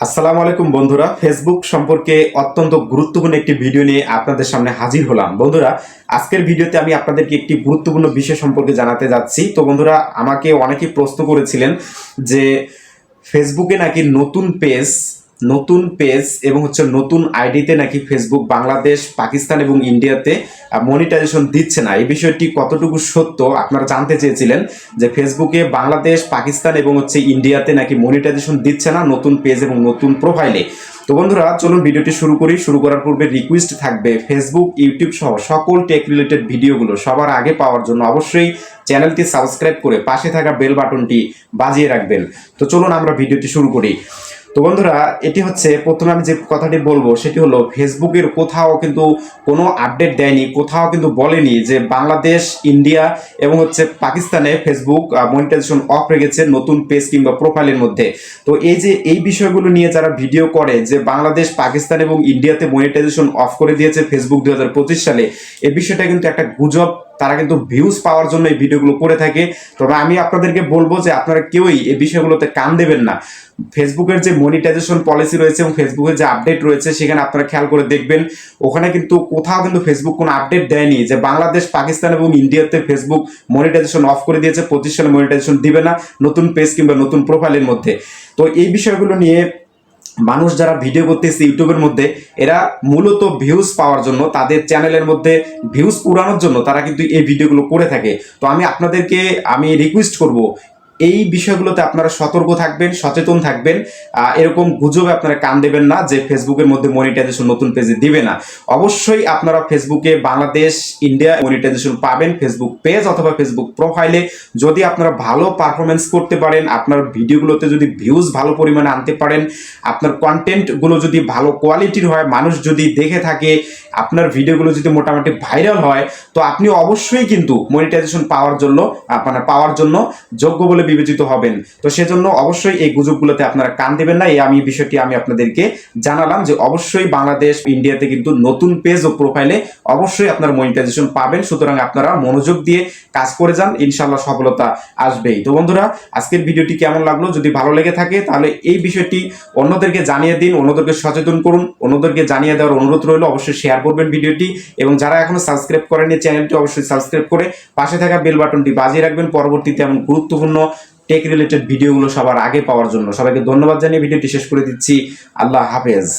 আসসালামু আলাইকুম বন্ধুরা। ফেসবুক সম্পর্কে অত্যন্ত গুরুত্বপূর্ণ একটি ভিডিও নিয়ে আপনাদের সামনে হাজির হলাম। বন্ধুরা, আজকের ভিডিওতে আমি আপনাদেরকে একটি গুরুত্বপূর্ণ বিষয় সম্পর্কে জানাতে যাচ্ছি। তো বন্ধুরা, আমাকে অনেকেই প্রশ্ন করেছিলেন যে ফেসবুকে নাকি নতুন পেজ নতুন পেজ এবং হচ্ছে নতুন আইডিতে নাকি ফেসবুক বাংলাদেশ পাকিস্তান এবং ইন্ডিয়াতে মনিটাইজেশন দিচ্ছে না। এই বিষয়টি কতটুকু সত্য আপনারা জানতে চেয়েছিলেন যে ফেসবুকে বাংলাদেশ পাকিস্তান এবং হচ্ছে ইন্ডিয়াতে নাকি মনিটাইজেশন দিচ্ছে না নতুন পেজ এবং নতুন প্রোফাইলে তো বন্ধুরা, চলুন ভিডিওটি শুরু করি। শুরু করার পূর্বে রিকোয়েস্ট থাকবে ফেসবুক ইউটিউব সহ সকল টেক রিলেটেড ভিডিওগুলো সবার আগে পাওয়ার জন্য অবশ্যই চ্যানেলটি সাবস্ক্রাইব করে পাশে থাকা বেল বাটনটি বাজিয়ে রাখবেন। তো চলুন আমরা ভিডিওটি শুরু করি। তো বন্ধুরা, এটি হচ্ছে প্রথমে আমি যে কথাটি বলব, সেটি হলো ফেসবুকের কোথাও কিন্তু কোনো আপডেট দেয়নি, কোথাও কিন্তু বলেনি যে বাংলাদেশ, ইন্ডিয়া এবং হচ্ছে পাকিস্তানে ফেসবুক মনিটাইজেশন অফ রেখেছে নতুন পেজ কিংবা প্রোফাইলের মধ্যে। তো এই যে এই বিষয়গুলো নিয়ে যারা ভিডিও করে যে বাংলাদেশ, পাকিস্তান এবং ইন্ডিয়াতে মনিটাইজেশন অফ করে দিয়েছে ফেসবুক দু হাজার পঁচিশ সালে এই বিষয়টা কিন্তু একটা গুজব তারা কিন্তু ভিউজ পাওয়ার জন্য এই ভিডিওগুলো করে থাকে। তবে আমি আপনাদেরকে বলব যে আপনারা কেউই এই বিষয়গুলোতে কান দেবেন না। ফেসবুকের যে মনিটাইজেশন পলিসি রয়েছে এবং ফেসবুকের যে আপডেট রয়েছে, সেখানে আপনারা খেয়াল করে দেখবেন। ওখানে কিন্তু কোথাও কিন্তু ফেসবুক কোনো আপডেট দেয়নি যে বাংলাদেশ, পাকিস্তান এবং ইন্ডিয়াতে ফেসবুক মনিটাইজেশন অফ করে দিয়েছে সালে মনিটাইজেশন দিবে না, নতুন পেজ কিংবা নতুন প্রোফাইলের মধ্যে। তো এই বিষয়গুলো নিয়ে মানুষ যারা ভিডিও করতেছে ইউটিউবের মধ্যে, এরা মূলত ভিউজ পাওয়ার জন্য, তাদের চ্যানেলের মধ্যে ভিউজ উড়ানোর জন্য তারা কিন্তু এই ভিডিওগুলো করে থাকে। তো আমি আপনাদেরকে, আমি রিকোয়েস্ট করব এই বিষয়গুলোতে আপনারা সতর্ক থাকবেন, সচেতন থাকবেন। এরকম গুজবে আপনারা কান দেবেন না যে ফেসবুকের মধ্যে মনিটাইজেশন নতুন পেজে দিবে না। অবশ্যই আপনারা ফেসবুকে বাংলাদেশ ইন্ডিয়া মনিটাইজেশন পাবেন, ফেসবুক পেজ অথবা ফেসবুক প্রোফাইলে যদি আপনারা ভালো পারফরমেন্স করতে পারেন, আপনার ভিডিওগুলোতে যদি ভিউজ ভালো পরিমাণে আনতে পারেন, আপনার কন্টেন্টগুলো যদি ভালো কোয়ালিটির হয়, মানুষ যদি দেখে থাকে, আপনার ভিডিওগুলো যদি মোটামুটি ভাইরাল হয়, তো আপনি অবশ্যই কিন্তু মনিটাইজেশন পাওয়ার জন্য মানে পাওয়ার জন্য যোগ্য বলে বিবেচিত হবেন। তো সেজন্য অবশ্যই এই গুজবগুলোতে আপনারা কান দেবেন না। এই আমি বিষয়টি আমি আপনাদেরকে জানালাম যে অবশ্যই বাংলাদেশ, ইন্ডিয়াতে কিন্তু নতুন পেজ ও প্রোফাইলে অবশ্যই আপনার মনিটাইজেশন পাবেন। সুতরাং আপনারা মনোযোগ দিয়ে কাজ করে যান। ইনশাল্লাহ সফলতা আসবেই। তো বন্ধুরা, আজকের ভিডিওটি কেমন লাগল? যদি ভালো লেগে থাকে, তাহলে এই বিষয়টি অন্যদেরকে জানিয়ে দিন, অন্যদেরকে সচেতন করুন, অন্যদেরকে জানিয়ে দেওয়ার অনুরোধ রইল। অবশ্যই শেয়ার করবেন ভিডিওটি। এবং যারা এখনও সাবস্ক্রাইব করেনি চ্যানেলটি অবশ্যই সাবস্ক্রাইব করে পাশে থাকা বেল বাটনটি বাজিয়ে রাখবেন। পরবর্তীতে এমন গুরুত্বপূর্ণ টেক রিলেটেড ভিডিওগুলো সবার আগে পাওয়ার জন্য। সবাইকে ধন্যবাদ জানিয়ে ভিডিওটি শেষ করে দিচ্ছি। আল্লাহ হাফেজ।